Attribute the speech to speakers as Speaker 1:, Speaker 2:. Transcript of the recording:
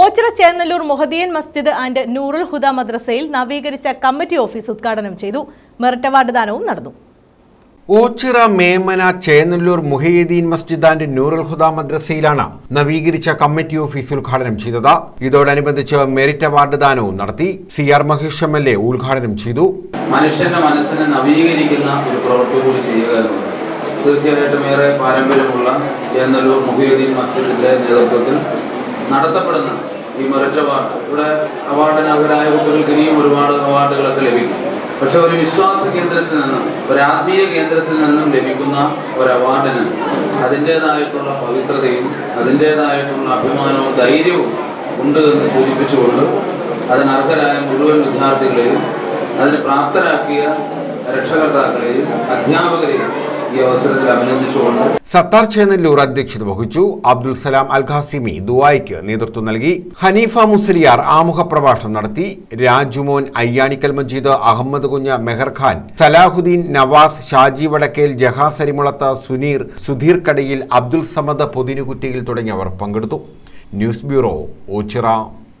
Speaker 1: ഓച്ചിറ ചേന്നല്ലൂർ മൊഹദിയൻ മസ്ജിദ് and Noorul ഹുദ മദ്രസയിൽ നവീകരിച്ച committee office ഉദ്ഘാടനം ചെയ്തു. മെറിറ്റ് അവാർഡ് ദാനവും നടന്നു.
Speaker 2: ഓച്ചിറ മേമന ചേന്നല്ലൂർ മുഹയ്യദ്ദീൻ മസ്ജിദ് ആൻഡ് നൂറുൽ ഹുദ മദ്രസയിലാണ് നവീകരിച്ച കമ്മിറ്റി ഓഫീസ് ഉദ്ഘാടനം ചെയ്തത്. ഇതോടനുബന്ധിച്ച് മെറിറ്റ് അവാർഡ് ദാനവും നടത്തി C R Mahesh M L A ഉദ്ഘാടനം ചെയ്തു.
Speaker 3: മനുഷ്യന്റെ മനസ്സിനെ നവീകരിക്കുന്ന ഒരു പ്രവൃത്തി കൂടി ചെയ്യുക എന്നുള്ളത് തീർച്ചയായിട്ടും ഏറെ പാരമ്പര്യമുള്ള ചേന്നല്ലൂർ മുഹിയുദ്ദീൻ മസ്ജിദിന്റെ നേതൃത്വത്തിൽ നടത്തപ്പെടുന്ന ഈ മെറിറ്റ് അവാർഡ്. ഇവിടെ അവാർഡിന് അവരായ കുട്ടികൾക്ക് ഇനിയും ഒരുപാട് അവാർഡുകളൊക്കെ ലഭിക്കും. പക്ഷെ ഒരു വിശ്വാസ കേന്ദ്രത്തിൽ നിന്നും ഒരു ആത്മീയ കേന്ദ്രത്തിൽ നിന്നും ലഭിക്കുന്ന ഒരു അവാർഡിന് അതിന്റേതായിട്ടുള്ള പവിത്രതയും അതിന്റേതായിട്ടുള്ള അഭിമാനവും ധൈര്യവും ഉണ്ട് എന്ന് സൂചിപ്പിച്ചുകൊണ്ട് അതിനർഹരായ മുഴുവൻ വിദ്യാർത്ഥികളെയും അതിന് പ്രാപ്തരാക്കിയ രക്ഷകർത്താക്കളെയും അധ്യാപകരെയും ഈ അവസരത്തിൽ അഭിനന്ദിച്ചുകൊണ്ട്
Speaker 2: സത്താർ ചേനല്ലൂർ അധ്യക്ഷത വഹിച്ചു അബ്ദുൽ സലാം അൽ ഖാസിമി നേതൃത്വം നൽകി. ഹനീഫ മുസലിയാർ ആമുഖ പ്രഭാഷണം നടത്തി. രാജുമോൻ അയ്യാണിക്കൽ മജീദ് അഹമ്മദ് കുഞ്ഞ മെഹർഖാൻ സലാഹുദ്ദീൻ നവാസ് ഷാജി വടക്കേൽ ജഹാ അരിമുളത്ത് സുനീർ സുധീർ കടയിൽ അബ്ദുൽ സമദ് പൊതിനുകുറ്റിയിൽ തുടങ്ങിയവർ പങ്കെടുത്തു. News bureau Ochira.